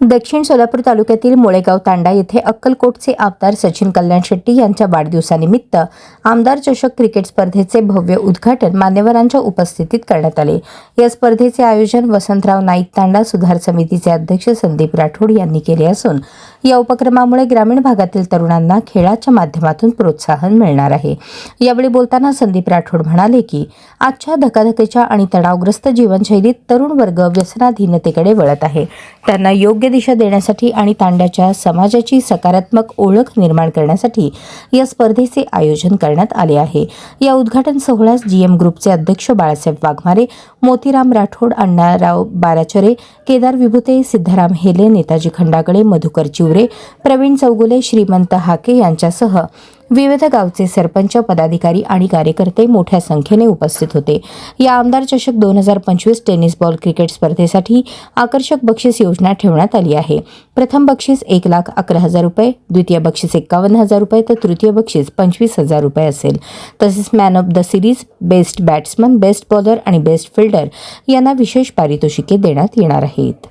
दक्षिण सोलापूर तालुक्यातील मोळेगाव तांडा येथे अक्कलकोटचे आमदार सचिन कल्याण शेट्टी यांच्या वाढदिवसानिमित्त आमदार चषक क्रिकेट स्पर्धेचे भव्य उद्घाटन मान्यवरांच्या उपस्थितीत करण्यात आले. या स्पर्धेचे आयोजन वसंतराव नाईक तांडा सुधार समितीचे अध्यक्ष संदीप राठोड यांनी केले असून या उपक्रमामुळे ग्रामीण भागातील तरुणांना खेळाच्या माध्यमातून प्रोत्साहन मिळणार आहे. यावेळी बोलताना संदीप राठोड म्हणाले की आजच्या धकाधकीच्या आणि तणावग्रस्त जीवनशैलीत तरुण वर्ग व्यसनाधीनतेकडे वळत आहे. त्यांना योग्य दिशा देण्यासाठी आणि तांड्याच्या समाजाची सकारात्मक ओळख निर्माण करण्यासाठी या स्पर्धेचे आयोजन करण्यात आले आहे. या उद्घाटन सोहळ्यास जीएम ग्रुपचे अध्यक्ष बाळासाहेब वाघमारे मोतीराम राठोड अण्णाराव बाराचरे केदार विभुते सिद्धाराम हेले नेताजी खंडागळे मधुकर चिवरे प्रवीण चौगुले श्रीमंत हाके यांच्यासह विविध गावचे सरपंच पदाधिकारी आणि कार्यकर्ते मोठ्या संख्येने उपस्थित होते. या आमदार चषक दोन हजार पंचवीस टेनिस बॉल क्रिकेट स्पर्धेसाठी आकर्षक बक्षीस योजना ठेवण्यात आली आहे. प्रथम बक्षीस एक लाख अकरा हजार रुपये द्वितीय बक्षीस एकावन्न हजार रुपये तर तृतीय बक्षीस पंचवीस हजार रुपये असेल. तसेच man of the series best batsman best bowler आणि बेस्ट फिल्डर यांना विशेष पारितोषिके देण्यात येणार आहेत.